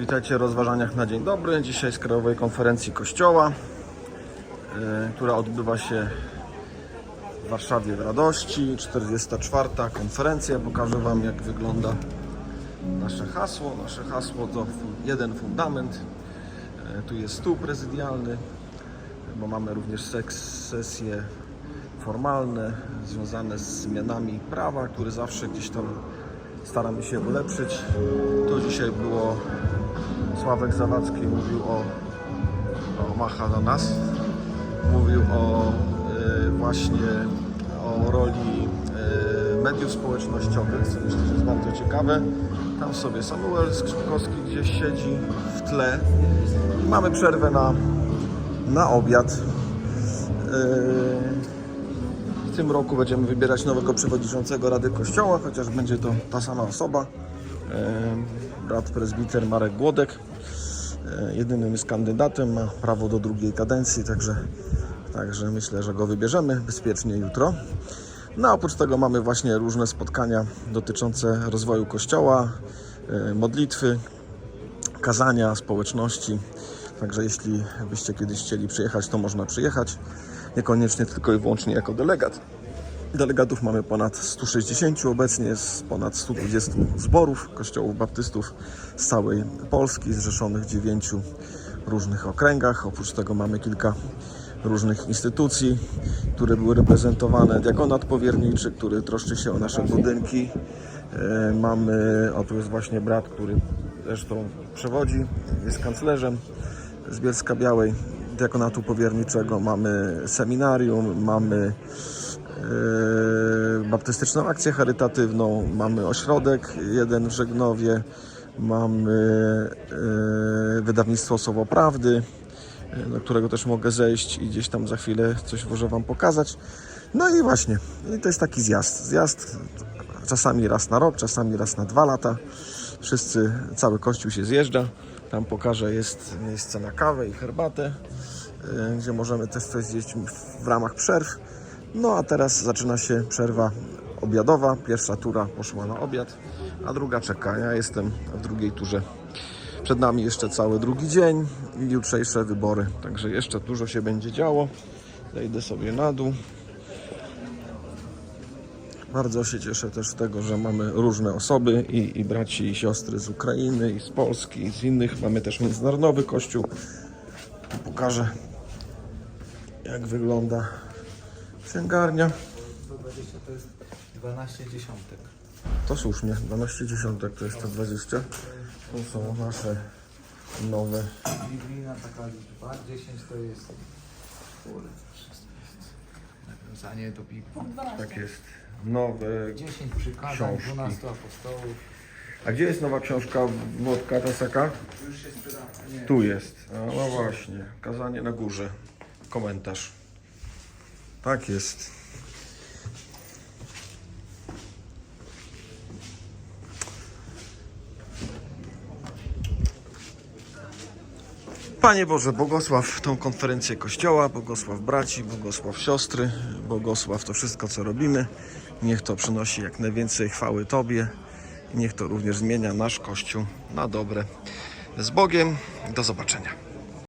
Witajcie w rozważaniach na dzień dobry. Dzisiaj z Krajowej Konferencji Kościoła, y, która odbywa się w Warszawie w Radości. 44. konferencja. Pokażę Wam jak wygląda nasze hasło. Nasze hasło to jeden fundament. Y, Tu jest stół prezydialny, bo mamy również sesje formalne związane z zmianami prawa, które zawsze gdzieś tam staramy się ulepszyć. To dzisiaj było Sławek Zawadzki mówił o, o macha na nas. Mówił o e, właśnie o roli e, mediów społecznościowych, co myślę, że jest bardzo ciekawe. Tam sobie Samuel Skrzypkowski gdzieś siedzi w tle. Mamy przerwę na, na obiad. W tym roku będziemy wybierać nowego przewodniczącego Rady Kościoła, chociaż będzie to ta sama osoba. Brat prezbiter Marek Głodek. E, Jedynym jest kandydatem, ma prawo do drugiej kadencji, także, także myślę, że go wybierzemy bezpiecznie jutro. No oprócz tego mamy właśnie różne spotkania dotyczące rozwoju Kościoła, e, modlitwy, kazania, społeczności. Także jeśli byście kiedyś chcieli przyjechać, to można przyjechać. Niekoniecznie tylko i wyłącznie jako delegat. Delegatów mamy ponad 160 obecnie, z ponad 120 zborów kościołów baptystów z całej Polski, zrzeszonych w dziewięciu różnych okręgach. Oprócz tego mamy kilka różnych instytucji, które były reprezentowane. Diakonat powierniczy, który troszczy się o nasze budynki. E, Mamy, o tu jest właśnie brat, który zresztą przewodzi, jest kanclerzem z Bielska Białej Diakonatu Powierniczego. Mamy seminarium, mamy e, baptystyczną akcję charytatywną, mamy ośrodek jeden w Żegnowie, mamy e, wydawnictwo Słowo Prawdy, e, do którego też mogę zejść i gdzieś tam za chwilę coś może Wam pokazać. No i właśnie, i to jest taki zjazd. Zjazd czasami raz na rok, czasami raz na dwa lata. Wszyscy, cały kościół się zjeżdża. Tam pokażę, jest miejsce na kawę i herbatę, y, gdzie możemy też coś zjeść w ramach przerw. No a teraz zaczyna się przerwa obiadowa. Pierwsza tura poszła na obiad, a druga czeka. Ja jestem w drugiej turze. Przed nami jeszcze cały drugi dzień i jutrzejsze wybory. Także jeszcze dużo się będzie działo. Zejdę sobie na dół. Bardzo się cieszę też z tego, że mamy różne osoby i, i braci i siostry z Ukrainy i z Polski i z innych. Mamy też międzynarodowy kościół. Pokażę jak wygląda księgarnia. 120 to jest 12 dziesiątek. To słusznie, 12 dziesiątek to jest te 20. Tu są nasze nowe. Biblijna taka liczba, 10 to jest... Kurde, wszystko jest. Nawiązanie do Biblii. Tak jest. Nowe. 10 przykazań, Książki. 12 apostołów. A gdzie jest nowa książka Włodka Tasaka? Już się sprzedała. Nie. Tu jest. A, no właśnie. Kazanie na górze. Komentarz. Tak jest. Panie Boże, błogosław tą konferencję Kościoła, błogosław braci, błogosław siostry, błogosław to wszystko, co robimy. Niech to przynosi jak najwięcej chwały Tobie niech to również zmienia nasz Kościół na dobre. Z Bogiem, do zobaczenia.